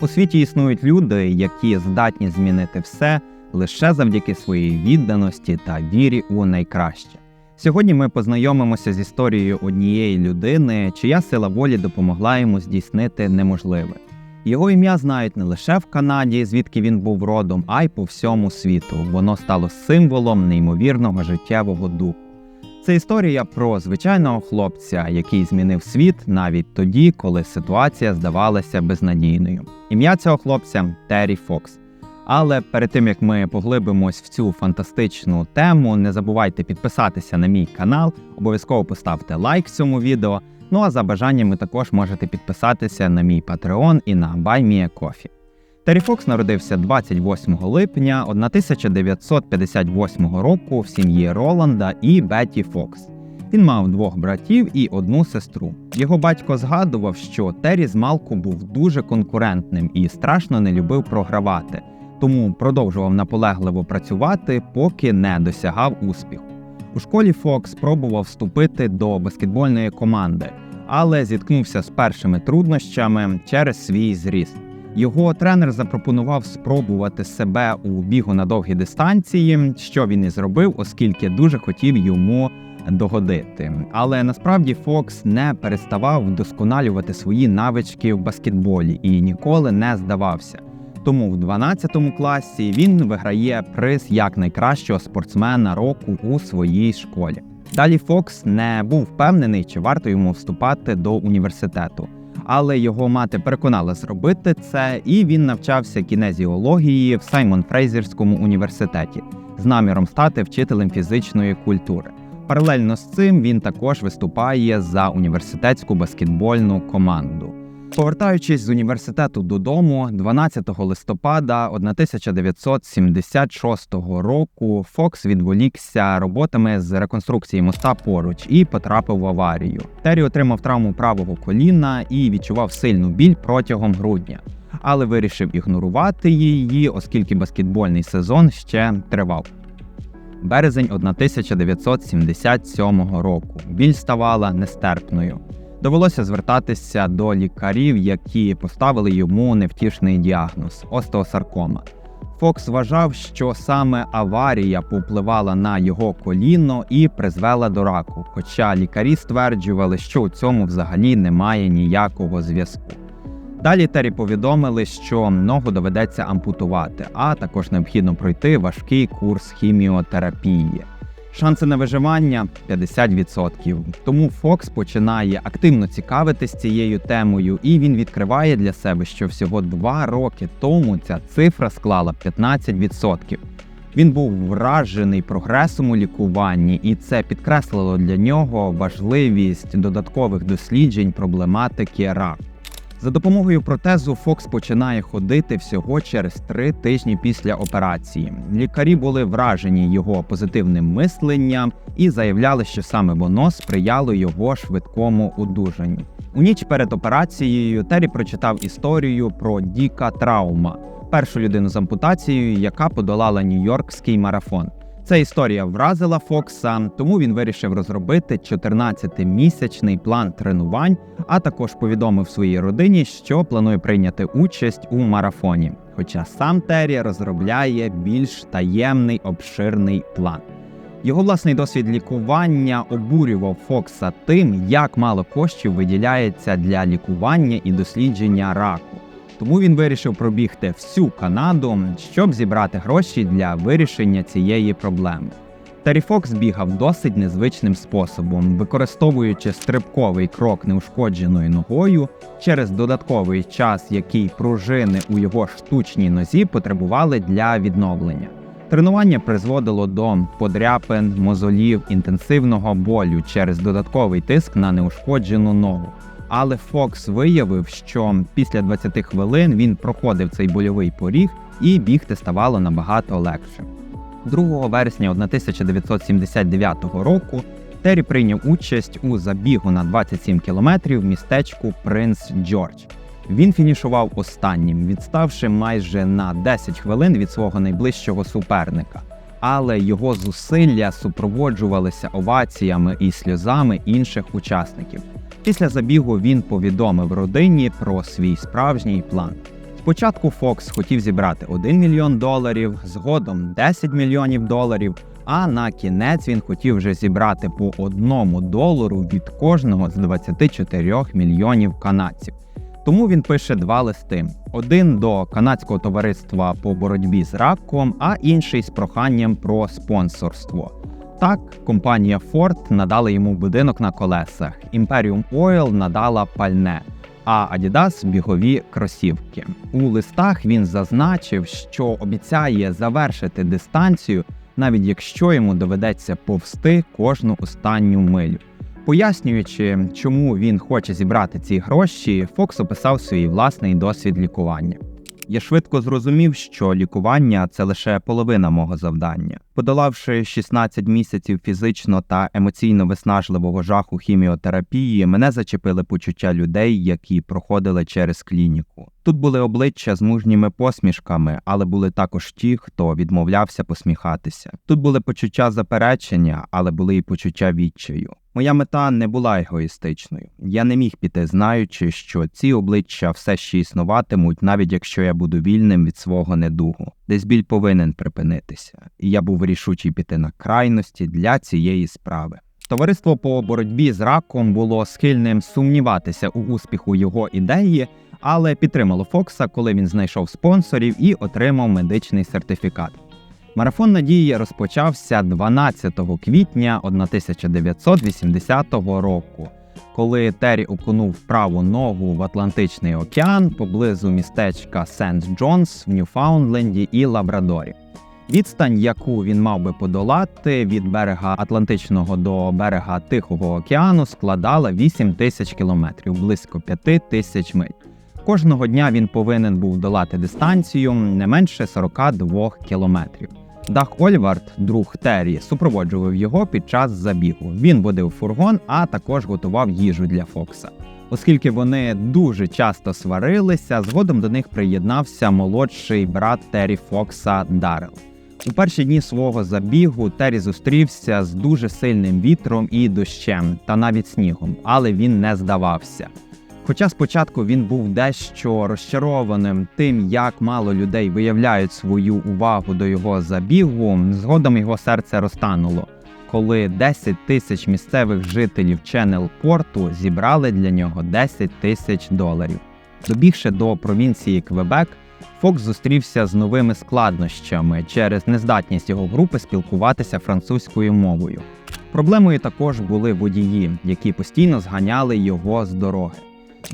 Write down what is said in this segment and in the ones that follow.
У світі існують люди, які здатні змінити все лише завдяки своїй відданості та вірі у найкраще. Сьогодні ми познайомимося з історією однієї людини, чия сила волі допомогла йому здійснити неможливе. Його ім'я знають не лише в Канаді, звідки він був родом, а й по всьому світу. Воно стало символом неймовірного життєвого духу. Це історія про звичайного хлопця, який змінив світ навіть тоді, коли ситуація здавалася безнадійною. Ім'я цього хлопця Террі Фокс. Але перед тим як ми поглибимось в цю фантастичну тему, не забувайте підписатися на мій канал, обов'язково поставте лайк цьому відео. Ну а за бажанням ви також можете підписатися на мій Patreon і на BuyMeACoffee. Террі Фокс народився 28 липня 1958 року в сім'ї Роланда і Бетті Фокс. Він мав двох братів і одну сестру. Його батько згадував, що Террі з малку був дуже конкурентним і страшно не любив програвати, тому продовжував наполегливо працювати, поки не досягав успіху. У школі Фокс спробував вступити до баскетбольної команди, але зіткнувся з першими труднощами через свій зріст. Його тренер запропонував спробувати себе у бігу на довгі дистанції, що він і зробив, оскільки дуже хотів йому догодити. Але насправді Фокс не переставав вдосконалювати свої навички в баскетболі і ніколи не здавався. Тому в 12 класі він виграє приз як найкращого спортсмена року у своїй школі. Далі Фокс не був впевнений, чи варто йому вступати до університету. Але його мати переконала зробити це, і він навчався кінезіології в Саймон Фрейзерському університеті з наміром стати вчителем фізичної культури. Паралельно з цим він також виступає за університетську баскетбольну команду. Повертаючись з університету додому, 12 листопада 1976 року Фокс відволікся роботами з реконструкції моста поруч і потрапив в аварію. Террі отримав травму правого коліна і відчував сильну біль протягом грудня, але вирішив ігнорувати її, оскільки баскетбольний сезон ще тривав. Березень 1977 року. Біль ставала нестерпною. Довелося звертатися до лікарів, які поставили йому невтішний діагноз остеосаркома. Фокс вважав, що саме аварія повпливала на його коліно і призвела до раку. Хоча лікарі стверджували, що у цьому взагалі немає ніякого зв'язку. Далі Террі повідомили, що ногу доведеться ампутувати, а також необхідно пройти важкий курс хіміотерапії. Шанси на виживання 50%. Тому Фокс починає активно цікавитись цією темою, і він відкриває для себе, що всього два роки тому ця цифра склала 15%. Він був вражений прогресом у лікуванні, і це підкреслило для нього важливість додаткових досліджень проблематики раку. За допомогою протезу Фокс починає ходити всього через три тижні після операції. Лікарі були вражені його позитивним мисленням і заявляли, що саме воно сприяло його швидкому одужанню. У ніч перед операцією Террі прочитав історію про Діка Траума, першу людину з ампутацією, яка подолала Нью-Йоркський марафон. Ця історія вразила Фокса, тому він вирішив розробити 14-місячний план тренувань, а також повідомив своїй родині, що планує прийняти участь у марафоні. Хоча сам Террі розробляє більш таємний обширний план. Його власний досвід лікування обурював Фокса тим, як мало коштів виділяється для лікування і дослідження раку. Тому він вирішив пробігти всю Канаду, щоб зібрати гроші для вирішення цієї проблеми. Террі Фокс бігав досить незвичним способом, використовуючи стрибковий крок неушкодженою ногою через додатковий час, який пружини у його штучній нозі потребували для відновлення. Тренування призводило до подряпин, мозолів, інтенсивного болю через додатковий тиск на неушкоджену ногу. Але Фокс виявив, що після 20 хвилин він проходив цей больовий поріг і бігти ставало набагато легше. 2 вересня 1979 року Террі прийняв участь у забігу на 27 кілометрів в містечку Принц Джордж. Він фінішував останнім, відставши майже на 10 хвилин від свого найближчого суперника. Але його зусилля супроводжувалися оваціями і сльозами інших учасників. Після забігу він повідомив родині про свій справжній план. Спочатку Фокс хотів зібрати 1 мільйон доларів, згодом 10 мільйонів доларів. А на кінець він хотів вже зібрати по одному долару від кожного з 24 мільйонів канадців. Тому він пише два листи: один до канадського товариства по боротьбі з раком, а інший з проханням про спонсорство. Так, компанія Ford надала йому будинок на колесах, Imperium Oil надала пальне, а Adidas – бігові кросівки. У листах він зазначив, що обіцяє завершити дистанцію, навіть якщо йому доведеться повсти кожну останню милю. Пояснюючи, чому він хоче зібрати ці гроші, Фокс описав свій власний досвід лікування. Я швидко зрозумів, що лікування це лише половина мого завдання. Подолавши 16 місяців фізично та емоційно виснажливого жаху хіміотерапії, мене зачепили почуття людей, які проходили через клініку. Тут були обличчя з мужніми посмішками, але були також ті, хто відмовлявся посміхатися. Тут були почуття заперечення, але були і почуття відчаю. Моя мета не була егоїстичною. Я не міг піти, знаючи, що ці обличчя все ще існуватимуть, навіть якщо я буду вільним від свого недугу. Десь біль повинен припинитися, і я був рішучий піти на крайності для цієї справи. Товариство по боротьбі з раком було схильним сумніватися у успіху його ідеї, але підтримало Фокса, коли він знайшов спонсорів і отримав медичний сертифікат. Марафон надії розпочався 12 квітня 1980 року, коли Террі окунув праву ногу в Атлантичний океан поблизу містечка Сент Джонс в Ньюфаундленді і Лабрадорі. Відстань, яку він мав би подолати від берега Атлантичного до берега Тихого океану, складала 8 тисяч кілометрів, близько 5 тисяч миль. Кожного дня він повинен був долати дистанцію не менше 42 кілометрів. Дах Ольвард, друг Террі, супроводжував його під час забігу. Він водив фургон, а також готував їжу для Фокса. Оскільки вони дуже часто сварилися, згодом до них приєднався молодший брат Террі Фокса Дарел. У перші дні свого забігу Террі зустрівся з дуже сильним вітром і дощем, та навіть снігом, але він не здавався. Хоча спочатку він був дещо розчарованим тим, як мало людей виявляють свою увагу до його забігу, згодом його серце розтануло, коли 10 тисяч місцевих жителів Ченел Порту зібрали для нього 10 тисяч доларів. Добігши до провінції Квебек, Фокс зустрівся з новими складнощами через нездатність його групи спілкуватися французькою мовою. Проблемою також були водії, які постійно зганяли його з дороги.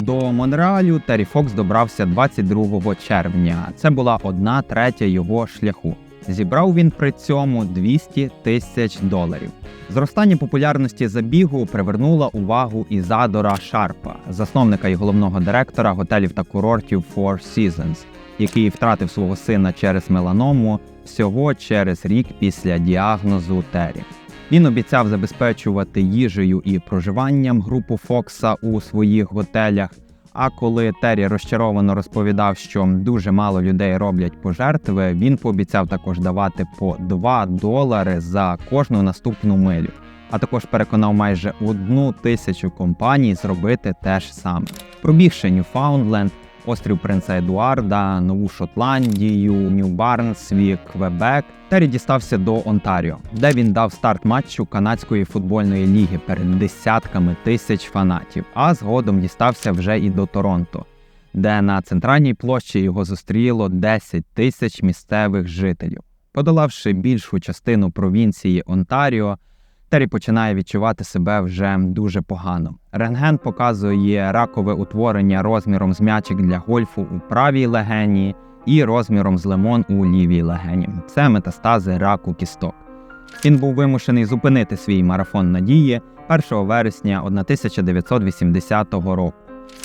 До Монреалю Террі Фокс добрався 22 червня. Це була одна третя його шляху. Зібрав він при цьому 200 тисяч доларів. Зростання популярності забігу привернула увагу Ізадора Шарпа, засновника і головного директора готелів та курортів Four Seasons, який втратив свого сина через меланому всього через рік після діагнозу Террі. Він обіцяв забезпечувати їжею і проживанням групу Фокса у своїх готелях. А коли Террі розчаровано розповідав, що дуже мало людей роблять пожертви, він пообіцяв також давати по 2 долари за кожну наступну милю. А також переконав майже одну тисячу компаній зробити те ж саме. Пробігши Ньюфаундленд, острів Принца Едуарда, Нову Шотландію, Нью-Барнсвік, Квебек. Террі дістався до Онтаріо, де він дав старт матчу канадської футбольної ліги перед десятками тисяч фанатів, а згодом дістався вже і до Торонто, де на центральній площі його зустріло 10 тисяч місцевих жителів. Подолавши більшу частину провінції Онтаріо, Террі починає відчувати себе вже дуже погано. Рентген показує ракове утворення розміром з м'ячик для гольфу у правій легені і розміром з лимон у лівій легені. Це метастази раку кісток. Він був вимушений зупинити свій марафон надії 1 вересня 1980 року.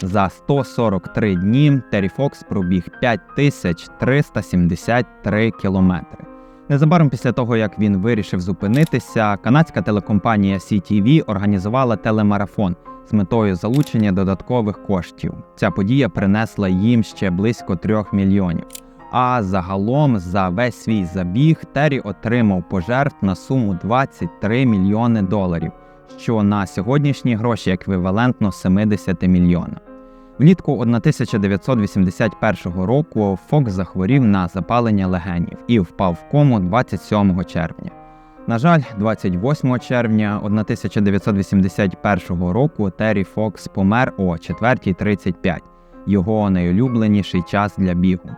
За 143 дні Террі Фокс пробіг 5373 кілометри. Незабаром після того, як він вирішив зупинитися, канадська телекомпанія CTV організувала телемарафон з метою залучення додаткових коштів. Ця подія принесла їм ще близько трьох мільйонів. А загалом за весь свій забіг Террі отримав пожертв на суму 23 мільйони доларів, що на сьогоднішні гроші еквівалентно 70 мільйонам. Влітку 1981 року Фокс захворів на запалення легенів і впав в кому 27 червня. На жаль, 28 червня 1981 року Террі Фокс помер о 4.35, його найулюбленіший час для бігу.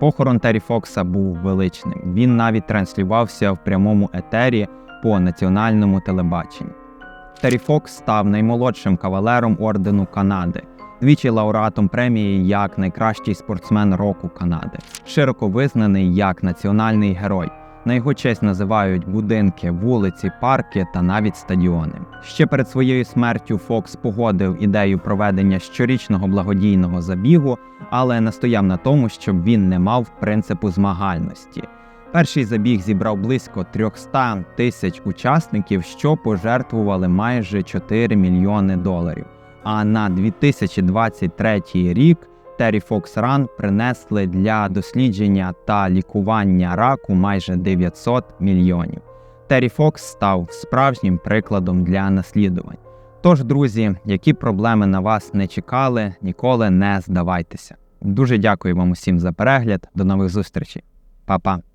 Похорон Террі Фокса був величним. Він навіть транслювався в прямому етері по національному телебаченню. Террі Фокс став наймолодшим кавалером ордену Канади, двічі лауреатом премії як найкращий спортсмен року Канади, широко визнаний як національний герой. На його честь називають будинки, вулиці, парки та навіть стадіони. Ще перед своєю смертю Фокс погодив ідею проведення щорічного благодійного забігу, але настояв на тому, щоб він не мав принципу змагальності. Перший забіг зібрав близько 300 тисяч учасників, що пожертвували майже 4 мільйони доларів. А на 2023 рік Террі Фокс Ран принесли для дослідження та лікування раку майже 900 мільйонів. Террі Фокс став справжнім прикладом для наслідувань. Тож, друзі, які проблеми на вас не чекали, ніколи не здавайтеся. Дуже дякую вам усім за перегляд. До нових зустрічей. Па-па!